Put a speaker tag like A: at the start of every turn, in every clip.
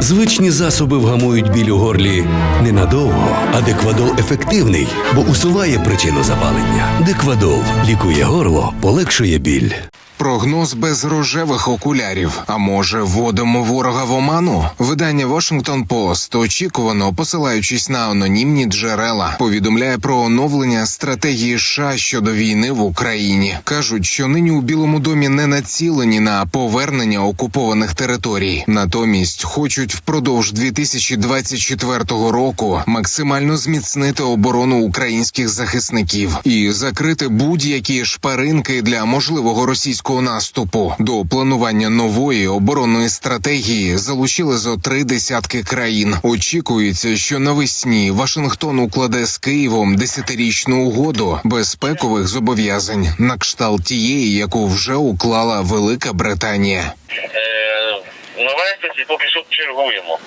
A: Звичні засоби вгамують біль у горлі ненадовго, а Деквадол ефективний, бо усуває причину запалення. Деквадол лікує горло, полегшує біль.
B: Прогноз без рожевих окулярів. А може, вводимо ворога в оману? Видання Washington Post, очікувано, посилаючись на анонімні джерела, повідомляє про оновлення стратегії США щодо війни в Україні. кажуть, що нині у Білому домі не націлені на повернення окупованих територій. Натомість хочуть впродовж 2024 року максимально зміцнити оборону українських захисників і закрити будь-які шпаринки для можливого російського наступу. До планування нової оборонної стратегії залучили зо три десятки країн. Очікується, що навесні Вашингтон укладе з Києвом десятирічну угоду безпекових зобов'язань на кшталт тієї, яку вже уклала Велика Британія.
C: Е, поки що чергуємо.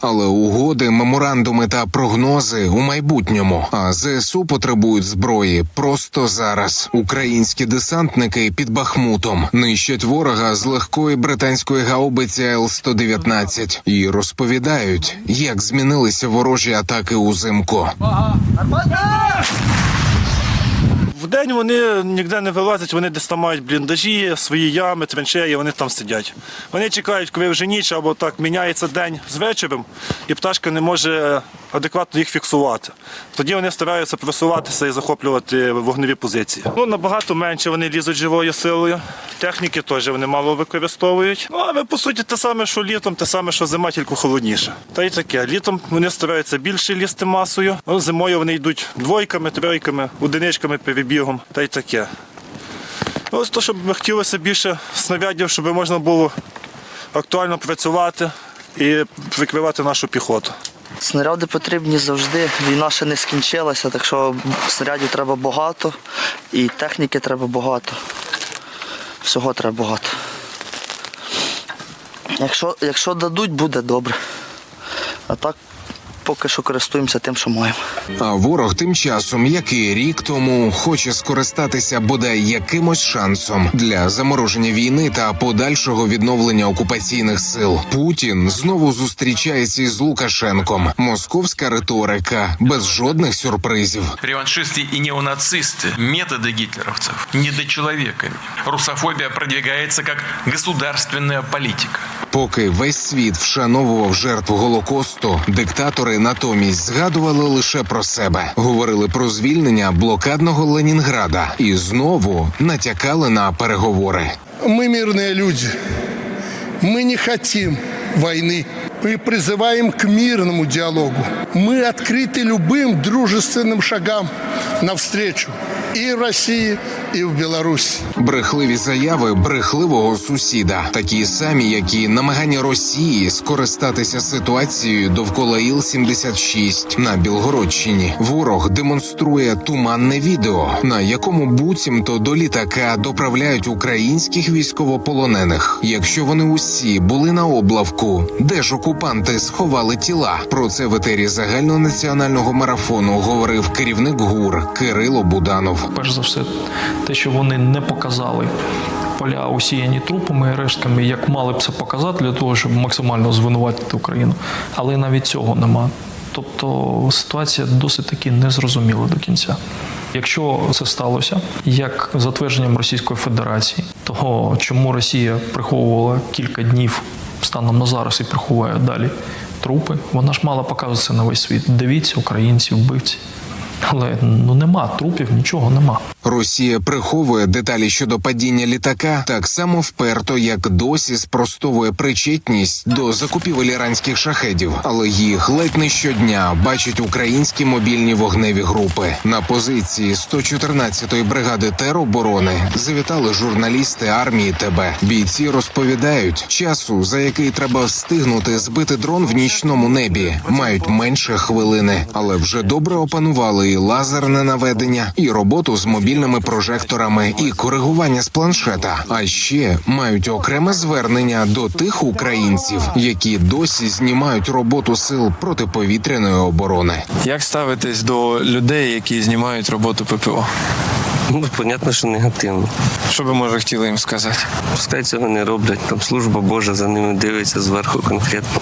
B: Але угоди, меморандуми та прогнози у майбутньому. А ЗСУ потребують зброї просто зараз. Українські десантники під Бахмутом нищать ворога з легкої британської гаубиці Л-119 і розповідають, як змінилися ворожі атаки узимку.
D: Вдень вони ніде не вилазять, вони десь там мають бліндажі, свої ями, траншеї, вони там сидять. Вони чекають, коли вже ніч або так міняється день з вечором, і пташка не може адекватно їх фіксувати. Тоді вони стараються просуватися і захоплювати вогневі позиції. Ну, набагато менше вони лізуть живою силою. Техніки теж вони мало використовують. Ну, але по суті те саме, що літом, те саме, що зима, тільки холодніше. Та й таке. Літом вони стараються більше лізти масою. Ну, зимою вони йдуть двойками, тройками, одиничками перебігом, та й таке. Ну, Ось то, щоб хотілося більше снарядів, щоб можна було актуально працювати і прикривати нашу піхоту.
E: Снаряди потрібні завжди. Війна ще не скінчилася, так що снарядів треба багато і техніки треба багато. Всього треба багато. Якщо, якщо дадуть, буде добре. А так поки що користуємося тим, що маємо.
B: А ворог тим часом, як і рік тому, хоче скористатися бодай якимось шансом для замороження війни та подальшого відновлення окупаційних сил. Путін знову зустрічається із Лукашенком. Московська риторика без жодних сюрпризів.
F: Реваншисты и неонацисты, методы гитлеровцев, недочеловеками. Русофобия продвигается как государственная политика.
B: Поки весь світ вшановував жертв голокосту, диктатори натомість згадували лише про себе, говорили про звільнення блокадного Ленінграда і знову натякали на переговори.
G: Мы мирные люди. Мы не хотим войны. Мы призываем к мирному диалогу. Мы открыты любым дружественным шагам навстречу и в России, и в Беларуси.
B: Брехливі заяви брехливого сусіда, такі самі, як і намагання Росії скористатися ситуацією довкола Іл-76 на Білгородщині. Ворог демонструє туманне відео, на якому буцімто до літака доправляють українських військовополонених. Якщо вони усі були на облавку, де ж окупанти сховали тіла? Про це в етері загальнонаціонального марафону говорив керівник ГУР Кирило Буданов.
H: Перш за все, те, що вони не показали поля усіяні трупами і рештками, як мали б це показати для того, щоб максимально звинуватити Україну. Але навіть цього нема. Тобто ситуація досить таки незрозуміла до кінця. Якщо це сталося, як за твердженням Російської Федерації, то чому Росія приховувала кілька днів станом на зараз і приховує далі трупи, вона ж мала показувати на весь світ. Дивіться, українці, вбивці. Але ну нема трупів, нічого нема.
B: Росія приховує деталі щодо падіння літака так само вперто, як досі спростовує причетність до закупівель іранських шахедів, але їх ледь не щодня бачать українські мобільні вогневі групи. На позиції 114-ї бригади тероборони завітали журналісти армії ТБ. Бійці розповідають, часу, за який треба встигнути збити дрон в нічному небі, мають менше хвилини, але вже добре опанували і лазерне наведення, і роботу з мобільними прожекторами, і коригування з планшета. А ще мають окреме звернення до тих українців, які досі знімають роботу сил протиповітряної оборони.
I: Як ставитись до людей, які знімають роботу ППО? Ну, понятно, що негативно.
J: Що би може хотіли їм сказати?
I: Пускай цього не роблять. Там служба Божа за ними дивиться зверху конкретно.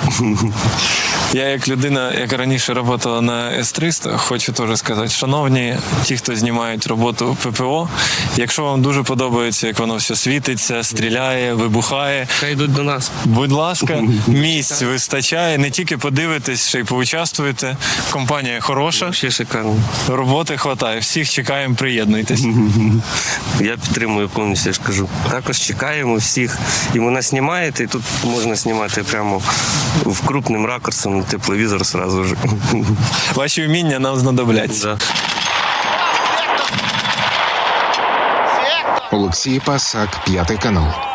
J: Я, як людина, яка раніше працювала на С-300, хочу теж сказати, шановні ті, хто знімають роботу ППО, якщо вам дуже подобається, як воно все світиться, стріляє, вибухає.
I: Хай йдуть до нас.
J: Будь ласка, місць вистачає. Не тільки подивитесь, ще й поучаствуєте. Компанія хороша,
I: Ще шикарно.
J: роботи хватає. Всіх чекаємо, приєднуйтесь.
I: Я підтримую повністю, я ж кажу. Також чекаємо всіх. І вона знімаєте, і тут можна знімати прямо в крупним ракурсом на тепловізор одразу ж.
J: Ваші вміння нам знадобляться.
I: Да.
B: Олексій Пасак, п'ятий канал.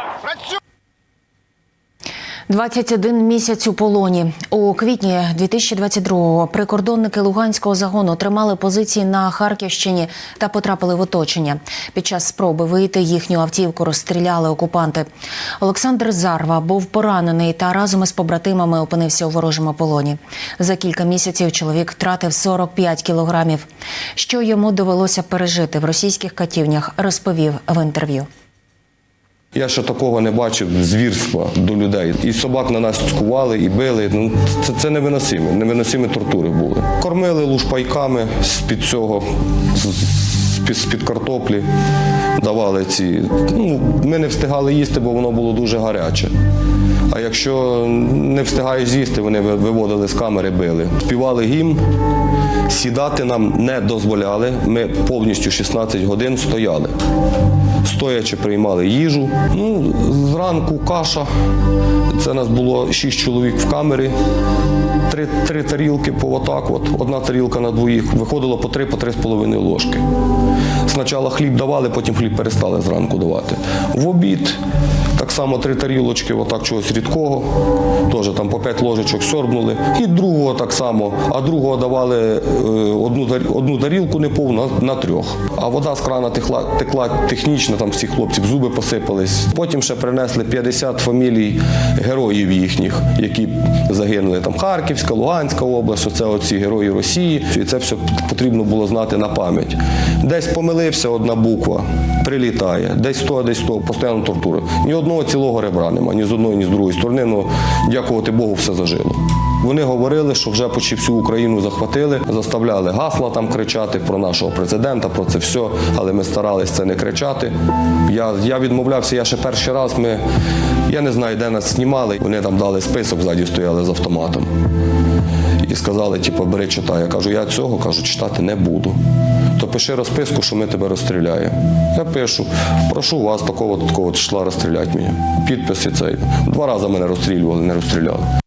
K: 21 місяць у полоні. У квітні 2022-го прикордонники Луганського загону тримали позиції на Харківщині та потрапили в оточення. Під час спроби вийти їхню автівку розстріляли окупанти. Олександр Зарва був поранений та разом із побратимами опинився у ворожому полоні. За кілька місяців чоловік втратив 45 кілограмів. Що йому довелося пережити в російських катівнях, розповів в інтерв'ю.
L: Я ще такого не бачив звірства до людей. І собак на нас цькували, і били. Ну це, це невиносимо, невиносимі тортури були. Кормили лушпайками з-під цього, з-під картоплі. Давали ці. Ну, ми не встигали їсти, бо воно було дуже гаряче. А якщо не встигаєш з'їсти, вони виводили з камери, били. Співали гімн, сідати нам не дозволяли. Ми повністю 16 годин стояли стоячи приймали їжу. Ну, зранку каша. Це нас було шість чоловік в камері. Три, три тарілки по отак. От. Одна тарілка на двоїх. Виходило по три, по три з половиною ложки. Спочатку хліб давали, потім хліб перестали зранку давати. В обід так само три тарілочки, отак чогось рідкого. Теж там по п'ять ложечок сьорбнули. І другого так само. А другого давали е, одну, одну тарілку неповну на, трьох. А вода з крана текла, текла технічно, там всіх хлопців зуби посипались. Потім ще принесли 50 фамілій героїв їхніх, які загинули. Там Харківська, Луганська область, оце оці герої Росії. І це все потрібно було знати на пам'ять. Десь помилився одна буква, прилітає, десь то, десь то, постійно тортури. Ні одного цілого ребра нема, ні з одної, ні з другої сторони. Ну, дякувати Богу, все зажило. Вони говорили, що вже почти всю Україну захватили, заставляли гасла там кричати про нашого президента, про це все, але ми старалися це не кричати. Я, я відмовлявся, я ще перший раз. Ми, я не знаю, де нас знімали. Вони там дали список, ззаді стояли з автоматом. І сказали, типу, бери читай. Я кажу, я цього кажу, читати не буду. То пиши розписку, що ми тебе розстріляємо. Я пишу, прошу вас такого такого числа розстріляти мене. Підписи цей. Два рази мене розстрілювали, не розстріляли.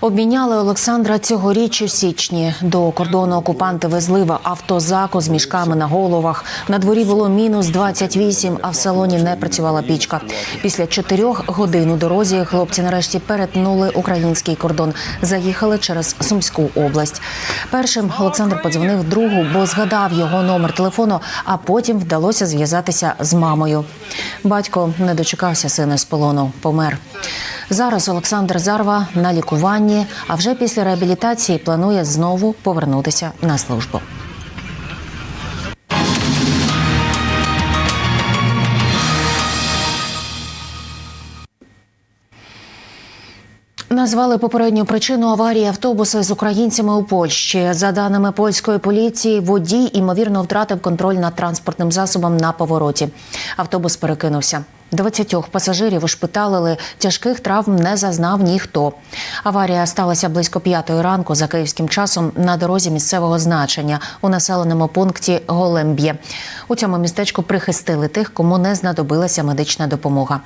K: Обміняли Олександра цьогоріч у січні. До кордону окупанти везли в автозаку з мішками на головах. На дворі було мінус 28, а в салоні не працювала пічка. Після чотирьох годин у дорозі хлопці нарешті перетнули український кордон. Заїхали через Сумську область. Першим Олександр подзвонив другу, бо згадав його номер телефону, а потім вдалося зв'язатися з мамою. Батько не дочекався сина з полону, помер. Зараз Олександр Зарва на лікуванні, а вже після реабілітації планує знову повернутися на службу. Назвали попередню причину аварії автобуса з українцями у Польщі. За даними польської поліції, водій ймовірно втратив контроль над транспортним засобом на повороті. Автобус перекинувся. 20 пасажирів ушпиталили, тяжких травм не зазнав ніхто. Аварія сталася близько п'ятої ранку за київським часом на дорозі місцевого значення у населеному пункті Големб'є. У цьому містечку прихистили тих, кому не знадобилася медична допомога.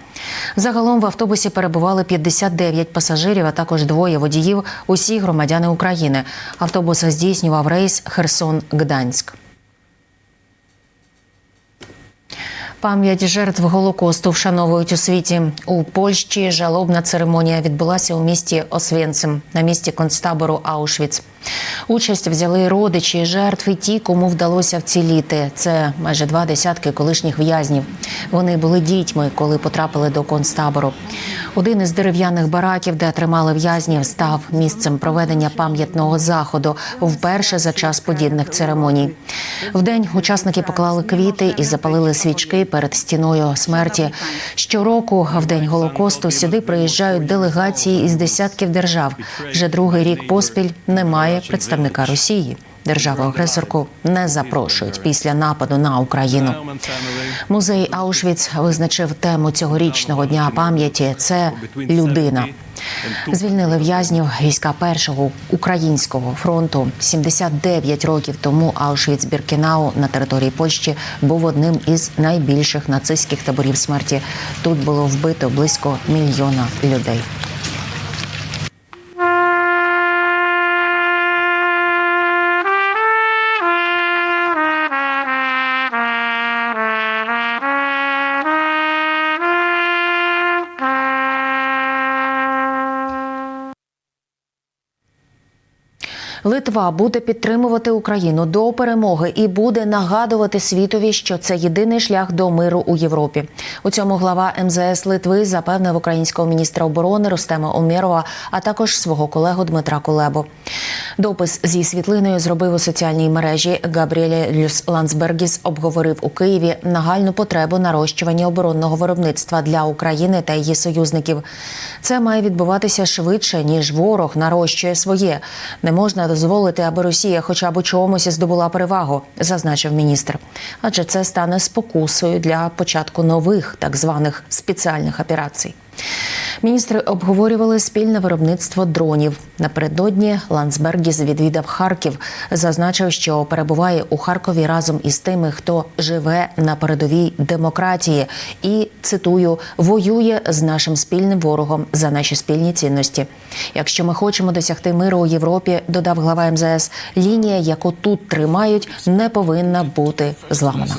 K: Загалом в автобусі перебували 59 пасажирів, а також двоє водіїв, усі громадяни України. Автобус здійснював рейс Херсон-Гданськ. Пам'ять жертв Голокосту вшановують у світі. У Польщі жалобна церемонія відбулася у місті Освєнцим на місці концтабору Аушвіц. Участь взяли родичі жертв і ті, кому вдалося вціліти. Це майже два десятки колишніх в'язнів. Вони були дітьми, коли потрапили до концтабору. Один із дерев'яних бараків, де тримали в'язнів, став місцем проведення пам'ятного заходу вперше за час подібних церемоній. Вдень учасники поклали квіти і запалили свічки перед стіною смерті. Щороку, в день голокосту, сюди приїжджають делегації із десятків держав. Вже другий рік поспіль немає представника Росії. Державу-агресорку не запрошують після нападу на Україну. Музей Аушвіц визначив тему цьогорічного дня пам'яті. Це людина. Звільнили в'язнів війська першого українського фронту. 79 років тому Аушвіц-Біркінау на території Польщі був одним із найбільших нацистських таборів смерті. Тут було вбито близько мільйона людей. Литва буде підтримувати Україну до перемоги і буде нагадувати світові, що це єдиний шлях до миру у Європі. У цьому глава МЗС Литви запевнив українського міністра оборони Рустема Омєрова, а також свого колегу Дмитра Кулебу. Допис зі світлиною зробив у соціальній мережі Габріелі Люс Лансбергіс. Обговорив у Києві нагальну потребу нарощування оборонного виробництва для України та її союзників. Це має відбуватися швидше ніж ворог нарощує своє. Не можна дозволити, аби Росія хоча б у чомусь здобула перевагу, зазначив міністр. Адже це стане спокусою для початку нових так званих спеціальних операцій. Міністри обговорювали спільне виробництво дронів. Напередодні Ландсбергіс відвідав Харків, зазначив, що перебуває у Харкові разом із тими, хто живе на передовій демократії, і цитую воює з нашим спільним ворогом за наші спільні цінності. Якщо ми хочемо досягти миру у Європі, додав глава МЗС, лінія, яку тут тримають, не повинна бути зламана.